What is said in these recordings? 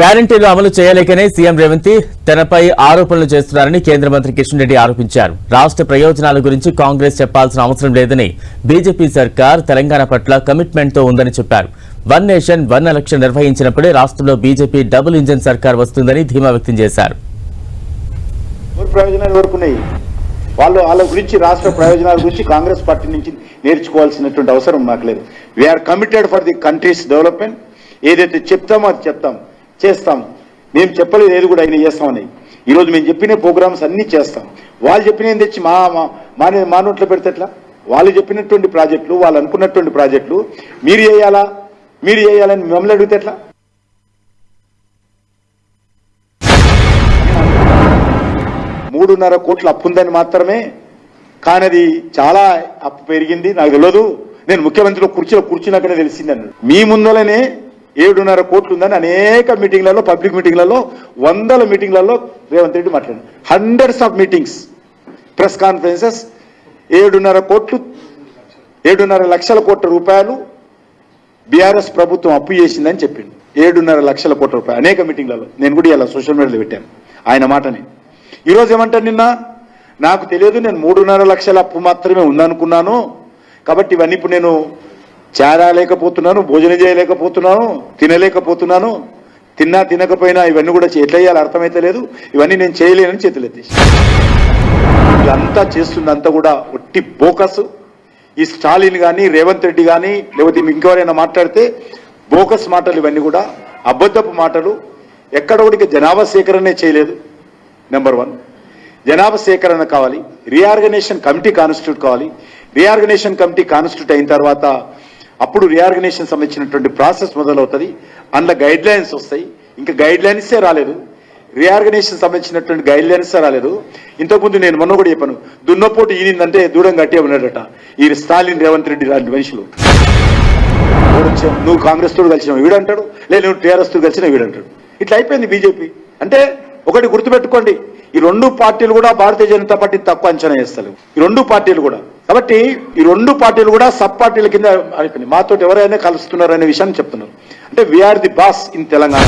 గ్యారంటీలు అమలు చేయలేకనే సీఎం రేవంత్ తనపై ఆరోపణలు చేస్తున్నారని కేంద్ర మంత్రి కిషన్ రెడ్డి ఆరోపించారు. రాష్ట్ర ప్రయోజనాల గురించి కాంగ్రెస్ చెప్పాల్సిన అవసరం లేదని బీజేపీ సర్కార్ తెలంగాణ పట్ల కమిట్మెంట్తో ఉందని చెప్పారు. వన్ నేషన్ వన్ ఎలక్షన్ నిర్వహించినప్పుడే రాష్ట్రంలో బీజేపీ డబుల్ ఇంజన్ సర్కార్ వస్తుందని ధీమా వ్యక్తం చేశారు. ప్రయోజనాలు వాళ్ళు వాళ్ళ గురించి రాష్ట్ర ప్రయోజనాల గురించి కాంగ్రెస్ పార్టీ నుంచి నేర్చుకోవాల్సినటువంటి అవసరం మాకు లేదు. We are committed for the country's development ఏదైతే చెప్తామో అది చెప్తాం. చేస్తాం. మేము చెప్పలేదు ఏది కూడా ఆయన చేస్తామని. ఈరోజు మేము చెప్పిన ప్రోగ్రామ్స్ అన్నీ చేస్తాం. వాళ్ళు చెప్పిన తెచ్చి మా మా- మా నోట్లో పెడితే ఎట్లా? వాళ్ళు చెప్పినటువంటి ప్రాజెక్టులు వాళ్ళు అనుకున్నటువంటి ప్రాజెక్టులు మీరు చేయాలా? మీరు చేయాలని మిమ్మల్ని అడిగితే ఎట్లా? మూడున్నర కోట్ల అప్పు ఉందని మాత్రమే కానీ అది చాలా అప్పు పెరిగింది నాకు తెలియదు నేను ముఖ్యమంత్రిలో కుర్చీలో కూర్చున్నాకనే తెలిసింది మీ ముందలనే ఏడున్నర కోట్లు ఉందని అనేక మీటింగ్లలో పబ్లిక్ మీటింగ్లలో వందల మీటింగ్లలో రేవంత్ రెడ్డి మాట్లాడారు hundreds of meetings press conferences ఏడున్నర కోట్లు ఏడున్నర లక్షల కోట్ల రూపాయలు బీఆర్ఎస్ ప్రభుత్వం అప్పు చేసిందని చెప్పింది ఏడున్నర లక్షల కోట్ల రూపాయలు అనేక మీటింగ్లలో. నేను కూడా ఇలా సోషల్ మీడియాలో పెట్టాను ఆయన మాటని. ఈరోజు ఏమంటాను నిన్న? నాకు తెలియదు నేను మూడున్నర లక్షల అప్పు మాత్రమే ఉందనుకున్నాను. కాబట్టి ఇవన్నీ ఇప్పుడు నేను చేరలేకపోతున్నాను భోజనం చేయలేకపోతున్నాను తినలేకపోతున్నాను తిన్నా తినకపోయినా ఇవన్నీ కూడా ఎట్లయ్యాలి అర్థమైతే లేదు. ఇవన్నీ నేను చేయలేనని చేతులెత్తేసి ఇదంతా చేస్తుందంతా కూడా ఒట్టి బోకస్. ఈ స్టాలిన్ కానీ రేవంత్ రెడ్డి కానీ లేకపోతే ఇంకెవరైనా మాట్లాడితే బోకస్ మాటలు ఇవన్నీ కూడా అబద్ధపు మాటలు. ఎక్కడ కూడా జనాభా సేకరణే చేయలేదు. నెంబర్ వన్ జనాభా సేకరణ కావాలి. రీఆర్గనైజేషన్ కమిటీ కాన్స్టిట్యూట్ కావాలి. రీఆర్గనైజేషన్ కమిటీ కాన్స్టిట్యూట్ అయిన తర్వాత అప్పుడు రీఆర్గనైజేషన్ సంబంధించినటువంటి ప్రాసెస్ మొదలవుతుంది. అందులో గైడ్ లైన్స్ వస్తాయి. ఇంకా గైడ్ లైన్సే రాలేదు. రీఆర్గనైజేషన్ సంబంధించినటువంటి గైడ్ లైన్స్ రాలేదు. ఇంతకుముందు నేను మొన్న కూడా చెప్పాను దున్నపోటు ఈనిందంటే దూరం గట్టే ఉన్నాడట. ఈ స్టాలిన్ రేవంత్ రెడ్డి లాంటి మనుషులు. నువ్వు కాంగ్రెస్ తోడు కలిసిన వీడంటాడు లేదు నువ్వు టీఆర్ఎస్ తోడు కలిసిన వీడంటాడు ఇట్లా అయిపోయింది బీజేపీ. అంటే ఒకటి గుర్తుపెట్టుకోండి. ఈ రెండు పార్టీలు కూడా భారతీయ జనతా పార్టీ తక్కువ అంచనా వేస్తారు ఈ రెండు పార్టీలు కూడా. కాబట్టి ఈ రెండు పార్టీలు కూడా సబ్ పార్టీల కింద అయిపోయినాయి. మాతో ఎవరైనా కలుస్తున్నారు అనే విషయాన్ని చెప్తున్నారు. అంటే we are the boss in Telangana.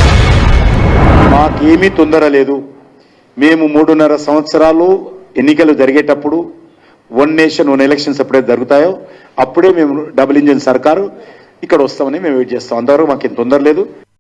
మాకేమీ తొందర లేదు. మేము మూడున్నర సంవత్సరాలు ఎన్నికలు జరిగేటప్పుడు వన్ నేషన్ వన్ ఎలక్షన్స్ ఎప్పుడైతే జరుగుతాయో అప్పుడే మేము డబుల్ ఇంజిన్ సర్కారు ఇక్కడ వస్తామని మేము వెయిట్ చేస్తాం. అంతవరకు మాకేం తొందర లేదు.